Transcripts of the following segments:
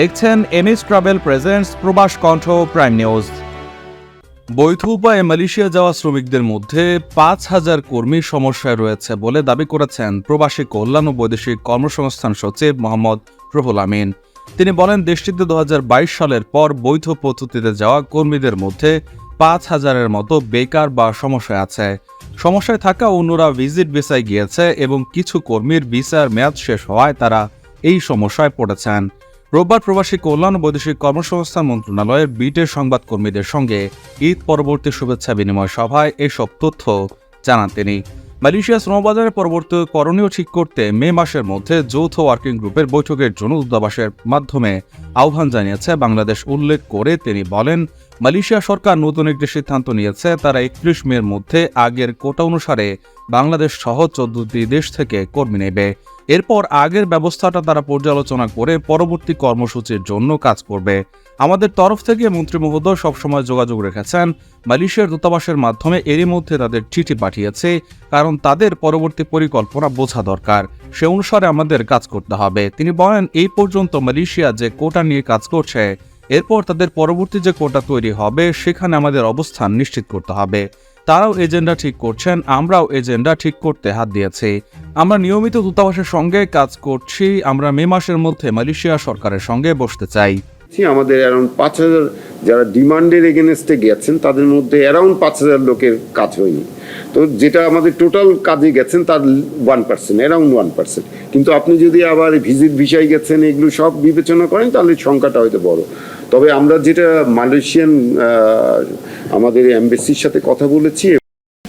দেখছেন MS travel presents প্রবাস কণ্ঠ প্রাইম নিউজ। বৈধ উপায়ে মালয়েশিয়া যাওয়া শ্রমিকদের মধ্যে পাঁচ হাজার কর্মী সমস্যায় রয়েছে বলে দাবি করেছেন প্রবাসী কল্যাণ ও বৈদেশিক কর্মসংস্থান সচিব মোহাম্মদ রুহুল আমিন। তিনি বলেন, দেশটিতে দু হাজার বাইশ সালের পর বৈধ পদ্ধতিতে যাওয়া কর্মীদের মধ্যে পাঁচ হাজারের মতো বেকার বা সমস্যায় আছে। সমস্যায় থাকা অন্যরা ভিজিট ভিসায় গিয়েছে এবং কিছু কর্মীর ভিসার মেয়াদ শেষ হওয়ায় তারা এই সমস্যায় পড়েছেন। রোববার প্রবাসী কল্যাণ বৈদেশিক কর্মসংস্থান মন্ত্রণালয়ের বিটের সংবাদকর্মীদের সঙ্গে ঈদ পরবর্তী শুভেচ্ছা বিনিময় সভায় এসব তথ্য জানান তিনি। মালয়েশিয়া শ্রমবাজারে পরবর্তী করণীয় ঠিক করতে মে মাসের মধ্যে যৌথ ওয়ার্কিং গ্রুপের বৈঠকের জন্য দূতাবাসের মাধ্যমে আহ্বান জানিয়েছে। বাংলাদেশ উল্লেখ করে তিনি বলেন, মালয়েশিয়া সরকার নতুন একটি সিদ্ধান্ত নিয়েছে, তারা একত্রিশ মের মধ্যে আগের কোটা অনুসারে বাংলাদেশ সহ চোদ্দটি দেশ থেকে কর্মী নেবে। এরপর আগের ব্যবস্থাটা তারা পর্যালোচনা করে পরবর্তী কর্মসূচির জন্য কাজ করবে। আমাদের তরফ থেকে মন্ত্রী মহোদয় সবসময় যোগাযোগ রেখেছেন। মালয়েশিয়ার দূতাবাসের মাধ্যমে এরই মধ্যে তাদের চিঠি পাঠিয়েছে, কারণ তাদের পরবর্তী পরিকল্পনা বোঝা দরকার। সে অনুসারে আমাদের কাজ করতে হবে। তিনি বলেন, এই পর্যন্ত মালয়েশিয়া যে কোটা নিয়ে কাজ করছে, এরপর তাদের পরবর্তী যে কোটা তৈরি হবে, সেখানে আমাদের অবস্থান নিশ্চিত করতে হবে। তারাও এজেন্ডা ঠিক করছেন, আমরাও এজেন্ডা ঠিক করতে হাত দিয়েছি। আমরা নিয়মিত দূতাবাসের সঙ্গে কাজ করছি, আমরা মে মাসের মধ্যে মালয়েশিয়া সরকারের সঙ্গে বসতে চাই। আমাদের পাঁচ হাজার যারা ডিমান্ডের এগেনস্টে গেছেন, তাদের মধ্যে অ্যারাউন্ড পাঁচ হাজার লোকের কাজ হয়নি। তো যেটা আমাদের টোটাল কাজে গেছেন, তার one percent around one percent কিন্তু আপনি যদি আবার ভিজিট ভিসায় গেছেন, এগুলো সব বিবেচনা করেন, তাহলে সংখ্যাটা হয়তো বড়। তবে আমরা যেটা মালয়েশিয়ান আমাদের এমবেসির সাথে কথা বলেছি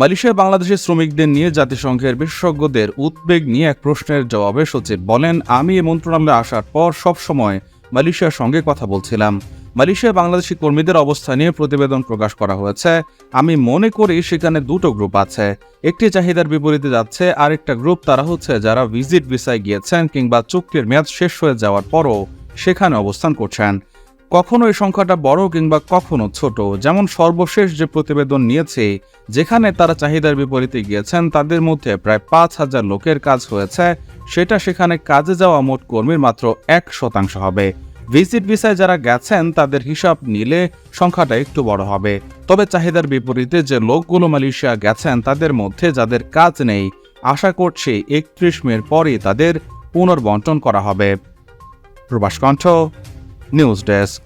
মালয়েশিয়ায় বাংলাদেশের শ্রমিকদের নিয়ে জাতিসংঘের বিশেষজ্ঞদের উদ্বেগ নিয়ে এক প্রশ্নের জবাবে সচিব বলেন, আমি এ মন্ত্রণালয়ে আসার পর সবসময় মালয়েশিয়ার সঙ্গে কথা বলছিলাম। মালয়েশিয়ায় বাংলাদেশি কর্মীদের অবস্থা নিয়ে প্রতিবেদন প্রকাশ করা হয়েছে। আমি মনে করি সেখানে দুটো গ্রুপ আছে। একটি চাহিদার বিপরীতে যাচ্ছে, আরেকটা গ্রুপ তারা হচ্ছে যারা ভিজিট ভিসায় গিয়েছেন কিংবা চুক্তির মেয়াদ শেষ হয়ে যাওয়ার পরও সেখানে অবস্থান করছেন। কখনো এই সংখ্যাটা বড় কিংবা কখনো ছোট? যেমন সর্বশেষ যে প্রতিবেদন নিয়েছে, যেখানে তারা চাহিদার বিপরীতে গিয়েছেন, তাদের মধ্যে প্রায় পাঁচ হাজার লোকের কাজ হয়েছে। সেটা সেখানে কাজে যাওয়া মোট কর্মীর মাত্র এক শতাংশ হবে। ভিজিট ভিসায় যারা গেছেন, তাদের হিসাব নিলে সংখ্যাটা একটু বড় হবে। তবে চাহিদার বিপরীতে যে লোকগুলো মালয়েশিয়া গেছেন, তাদের মধ্যে যাদের কাজ নেই, আশা করছি একত্রিশ মের পরই তাদের পুনর্বন্টন করা হবে। প্রবাস কণ্ঠ নিউজ ডেস্ক